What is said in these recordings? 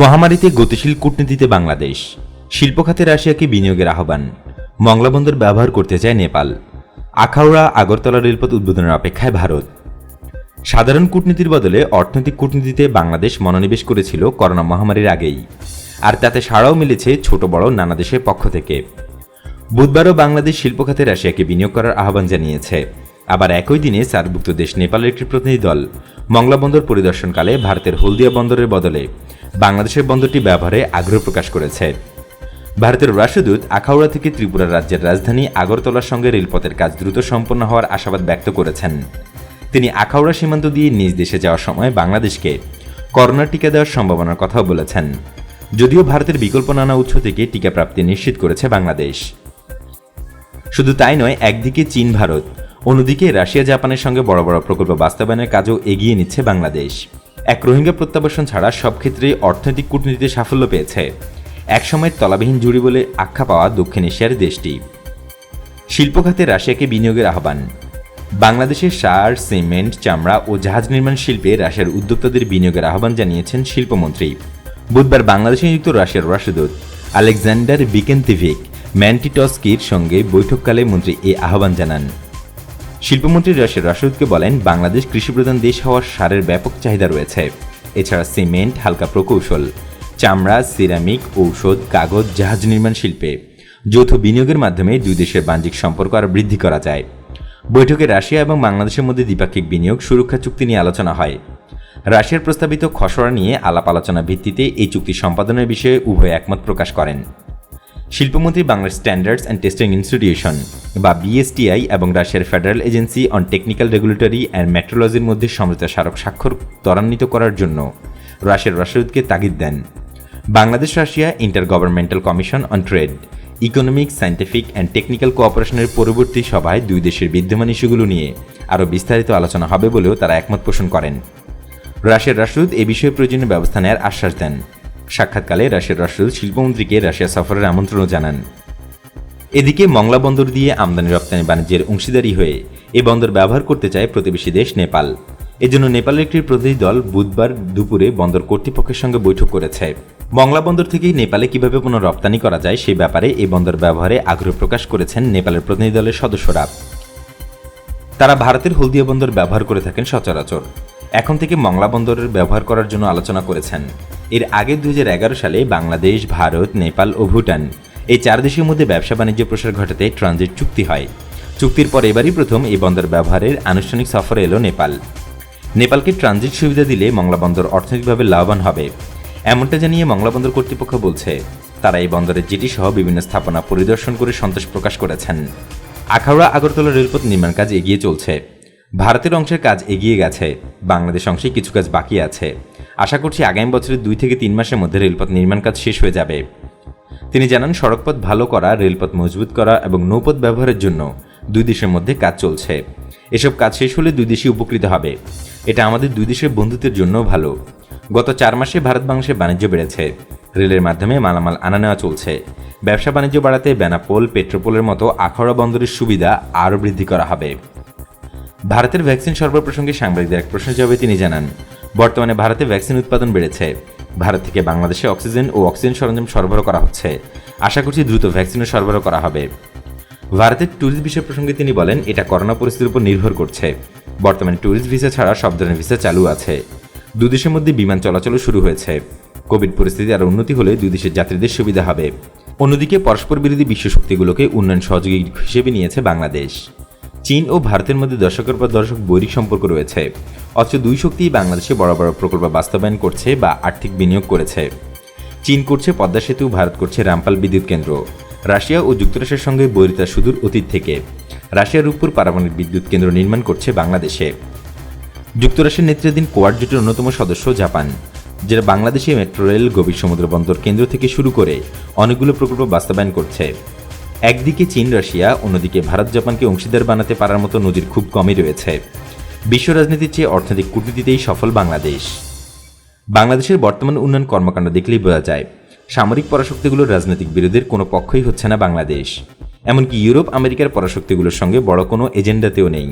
মহামারীতে গতিশীল কূটনীতিতে বাংলাদেশ। শিল্প খাতে রাশিয়াকে বিনিয়োগের আহ্বান। মংলাবন্দর ব্যবহার করতে চায় নেপাল। আখাউড়া, আগরতলা রেলপথ উদ্বোধনের অপেক্ষায় ভারত। সাধারণ কূটনীতির বদলে অর্থনৈতিক কূটনীতিতে বাংলাদেশ মনোনিবেশ করেছিল করোনা মহামারীর আগেই। আর তাতে সাড়াও মিলেছে ছোট বড় নানা দেশের পক্ষ থেকে। বুধবারও বাংলাদেশ শিল্প খাতে রাশিয়াকে বিনিয়োগ করার আহ্বান জানিয়েছে। আবার একই দিনে সার্কভুক্ত দেশ নেপালের একটি প্রতিনিধি দল মংলা বন্দর পরিদর্শনকালে ভারতের হলদিয়া বন্দরের বদলে বাংলাদেশের বন্দরটি ব্যবহারে আগ্রহ প্রকাশ করেছে। ভারতের রাষ্ট্রদূত আখাউড়া থেকে ত্রিপুরা রাজ্যের রাজধানী আগরতলার সঙ্গে রেলপথের কাজ দ্রুত সম্পন্ন হওয়ার আশাবাদ ব্যক্ত করেছেন। তিনি আখাউড়া সীমান্ত দিয়ে নিজ দেশে যাওয়ার সময় বাংলাদেশকে করোনা টিকা দেওয়ার সম্ভাবনার কথাও বলেছেন। যদিও ভারতের বিকল্প নানা উৎস থেকে টিকা প্রাপ্তি নিশ্চিত করেছে বাংলাদেশ। শুধু তাই নয়, একদিকে চীন, ভারত, অন্যদিকে রাশিয়া, জাপানের সঙ্গে বড় বড় প্রকল্প বাস্তবায়নের কাজও এগিয়ে নিচ্ছে বাংলাদেশ। এক রোহিঙ্গা প্রত্যাবাসন ছাড়া সব ক্ষেত্রে অর্থনৈতিক কূটনীতিতে সাফল্য পেয়েছে। একসময়ের তলাবিহীন জুড়ি বলে আখ্যা পাওয়া দক্ষিণ এশিয়ার দেশটি। শিল্প খাতে রাশিয়াকে বিনিয়োগের আহ্বান। বাংলাদেশের সার, সিমেন্ট, চামড়া ও জাহাজ নির্মাণ শিল্পে রাশিয়ার উদ্যোক্তাদের বিনিয়োগের আহ্বান জানিয়েছেন শিল্পমন্ত্রী। বুধবার বাংলাদেশে নিযুক্ত রাশিয়ার রাষ্ট্রদূত আলেকজান্ডার বিকেন্তিভিক ম্যান্টিটস্কির সঙ্গে বৈঠককালে মন্ত্রী এ আহ্বান জানান। শিল্পমন্ত্রী রাশিয়ার রাষ্ট্রদূতকে বলেন, বাংলাদেশ কৃষিপ্রধান দেশ হওয়ার সারের ব্যাপক চাহিদা রয়েছে। এছাড়া সিমেন্ট, হালকা প্রকৌশল, চামড়া, সিরামিক, ঔষধ, কাগজ, জাহাজ নির্মাণ শিল্পে যৌথ বিনিয়োগের মাধ্যমে দুই দেশের বাণিজ্যিক সম্পর্ক আরও বৃদ্ধি করা যায়। বৈঠকে রাশিয়া এবং বাংলাদেশের মধ্যে দ্বিপাক্ষিক বিনিয়োগ, সুরক্ষা চুক্তি নিয়ে আলোচনা হয়। রাশিয়ার প্রস্তাবিত খসড়া নিয়ে আলাপ আলোচনা ভিত্তিতে এই চুক্তি সম্পাদনের বিষয়ে উভয় একমত প্রকাশ করেন। শিল্পমন্ত্রী Bangladesh standards and testing institution বা বিএসটিআই এবং রাশিয়ার federal agency on technical regulatory and মেট্রোলজির মধ্যে সমঝোতা স্মারক স্বাক্ষর ত্বরান্বিত করার জন্য রাশিয়ার রাষ্ট্রদূতকে তাগিদ দেন। Bangladesh Russia intergovernmental commission on trade economic scientific and technical কোঅপারেশনের পরবর্তী সভায় দুই দেশের বিদ্যমান ইস্যুগুলো নিয়ে আরও বিস্তারিত আলোচনা হবে বলেও তারা একমত পোষণ করেন। রাশিয়ার রাষ্ট্রদূত এ বিষয়ে প্রয়োজনীয় ব্যবস্থা নেওয়ার আশ্বাস দেন। সাক্ষাৎকালে রাশিয়ার রাষ্ট্রদূত শিল্পমন্ত্রীকে রাশিয়া সফরের আমন্ত্রণও জানান। এদিকে মংলা বন্দর দিয়ে আমদানি রপ্তানি বাণিজ্যের অংশীদারি হয়ে এ বন্দর ব্যবহার করতে চায় প্রতিবেশী দেশ নেপাল। এজন্য নেপালের একটি প্রতিনিধি দল বুধবার দুপুরে বন্দর কর্তৃপক্ষের সঙ্গে বৈঠক করেছে। মংলা বন্দর থেকেই নেপালে কীভাবে পুনঃ রপ্তানি করা যায় সে ব্যাপারে এই বন্দর ব্যবহারে আগ্রহ প্রকাশ করেছেন নেপালের প্রতিনিধি দলের সদস্যরা। তারা ভারতের হলদিয়া বন্দর ব্যবহার করে থাকেন সচরাচর। এখন থেকে মংলা বন্দরের ব্যবহার করার জন্য আলোচনা করেছেন। এর আগে দুই হাজার এগারো সালে বাংলাদেশ, ভারত, নেপাল ও ভুটান এই চার দেশের মধ্যে ব্যবসা বাণিজ্য প্রসার ঘটাতে ট্রানজিট চুক্তি হয়। চুক্তির পর এবারই প্রথম এই বন্দর ব্যবহারের আনুষ্ঠানিক সফরে এলো নেপাল। নেপালকে ট্রানজিট সুবিধা দিলে মংলা বন্দর অর্থনৈতিকভাবে লাভবান হবে, এমনটা জানিয়ে মংলা বন্দর কর্তৃপক্ষ বলছে। তারা এই বন্দরের জেটি সহ বিভিন্ন স্থাপনা পরিদর্শন করে সন্তোষ প্রকাশ করেছেন। আখাউড়া, আগরতলা রেলপথ নির্মাণ কাজ এগিয়ে চলছে। ভারতের অংশের কাজ এগিয়ে গেছে। বাংলাদেশ অংশে কিছু কাজ বাকি আছে। আশা করছি আগামী বছরের দুই থেকে তিন মাসের মধ্যে রেলপথ নির্মাণ কাজ শেষ হয়ে যাবে। তিনি জানান, সড়কপথ ভালো করা, রেলপথ মজবুত করা এবং নৌপথ ব্যবহারের জন্য দুই দেশের মধ্যে কাজ চলছে। এসব কাজ শেষ হলে দুই দেশই উপকৃত হবে। এটা আমাদের দুই দেশের বন্ধুত্বের জন্য ভালো। গত চার মাসে ভারত বাংলাদেশের বাণিজ্য বেড়েছে। রেলের মাধ্যমে মালামাল আনা নেওয়া চলছে। ব্যবসা বাণিজ্য বাড়াতে বেনাপোল, পেট্রোপোলের মতো আখাউড়া বন্দরের সুবিধা আরও বৃদ্ধি করা হবে। ভারতের ভ্যাকসিন সরবরাহ প্রসঙ্গে সাংবাদিকদের এক প্রশ্নের জবাবে তিনি জানান বর্তমানে ভারতে ভ্যাকসিন উৎপাদন বেড়েছে। ভারত থেকে বাংলাদেশে অক্সিজেন ও অক্সিজেন সরঞ্জাম সরবরাহ করা হচ্ছে। আশা করছি দ্রুত ভ্যাকসিনও সরবরাহ করা হবে। ভারতের ট্যুরিস্ট বিষয় প্রসঙ্গে তিনি বলেন, এটা করোনা পরিস্থিতির উপর নির্ভর করছে। বর্তমানে ট্যুরিস্ট ভিসা ছাড়া সব ধরনের ভিসা চালু আছে। দুই দেশের মধ্যে বিমান চলাচলও শুরু হয়েছে। কোভিড পরিস্থিতি আরও উন্নতি হলে দুই দেশের যাত্রীদের সুবিধা হবে। অন্যদিকে পরস্পর বিরোধী বিশ্ব শক্তিগুলোকে উন্নয়ন সহযোগী হিসেবে নিয়েছে বাংলাদেশ। চীন ও ভারতের মধ্যে দশকের পর দশক বৈরিক সম্পর্ক রয়েছে। অথচ দুই শক্তিই বাংলাদেশে বড় বড় প্রকল্প বাস্তবায়ন করছে বা আর্থিক বিনিয়োগ করেছে। চীন করছে পদ্মা সেতু, ভারত করছে রামপাল বিদ্যুৎ কেন্দ্র। রাশিয়া ও যুক্তরাষ্ট্রের সঙ্গে বৈরিতা সুদূর অতীত থেকে। রাশিয়ার উপর পারমাণবিক বিদ্যুৎ কেন্দ্র নির্মাণ করছে বাংলাদেশে। যুক্তরাষ্ট্রের নেতৃত্বাধীন কোয়াড জোটের অন্যতম সদস্য জাপান, যেটা বাংলাদেশে মেট্রো রেল, গভীর সমুদ্র বন্দর কেন্দ্র থেকে শুরু করে অনেকগুলো প্রকল্প বাস্তবায়ন করছে। একদিকে চীন, রাশিয়া, অন্যদিকে ভারত জাপানকে অংশীদার বানাতে পারার মতো নজির খুব কমই রয়েছে। বিশ্ব রাজনীতির চেয়ে অর্থনৈতিক কূটনীতিতেই সফল বাংলাদেশ। বাংলাদেশের বর্তমান উন্নয়ন কর্মকাণ্ড দেখলেই বোঝা যায়, সামরিক পরাশক্তিগুলোর রাজনৈতিক বিরোধের কোনো পক্ষই হচ্ছে না বাংলাদেশ। এমনকি ইউরোপ, আমেরিকার পরাশক্তিগুলোর সঙ্গে বড় কোনো এজেন্ডাতেও নেই।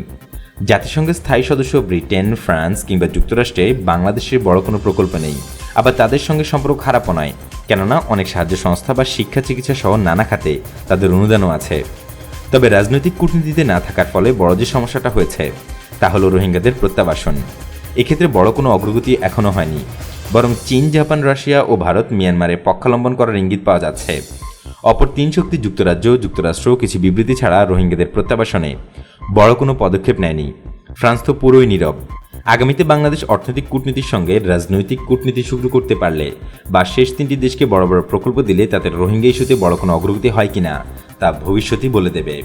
জাতিসংঘের স্থায়ী সদস্য ব্রিটেন, ফ্রান্স কিংবা যুক্তরাষ্ট্রে বাংলাদেশের বড় কোনো প্রকল্প নেই। আবার তাদের সঙ্গে সম্পর্ক খারাপও নয়, কেননা অনেক সাহায্য সংস্থা বা শিক্ষা চিকিৎসা সহ নানা খাতে তাদের অনুদানও আছে। তবে রাজনৈতিক কূটনীতিতে না থাকার ফলে বড় যে সমস্যাটা হয়েছে তা হলো রোহিঙ্গাদের প্রত্যাবাসন। এক্ষেত্রে বড় কোনো অগ্রগতি এখনও হয়নি। বরং চীন, জাপান, রাশিয়া ও ভারত মিয়ানমারে পক্ষালম্বন করার ইঙ্গিত পাওয়া যাচ্ছে। অপর তিন শক্তি যুক্তরাজ্য, যুক্তরাষ্ট্র কিছু বিবৃতি ছাড়া রোহিঙ্গাদের প্রত্যাবাসনে বড় কোনো পদক্ষেপ নেয়নি। ফ্রান্স তো পুরোই নীরব। আগামীতে বাংলাদেশ অর্থনৈতিক কূটনীতির সঙ্গে রাজনৈতিক কূটনীতি শুরু করতে পারলে বা শেষ তিনটি দেশকে বড় বড় প্রকল্প দিলে তাদের রোহিঙ্গা ইস্যুতে বড় কোনো অগ্রগতি হয় কিনা তা ভবিষ্যতই বলে দেবে।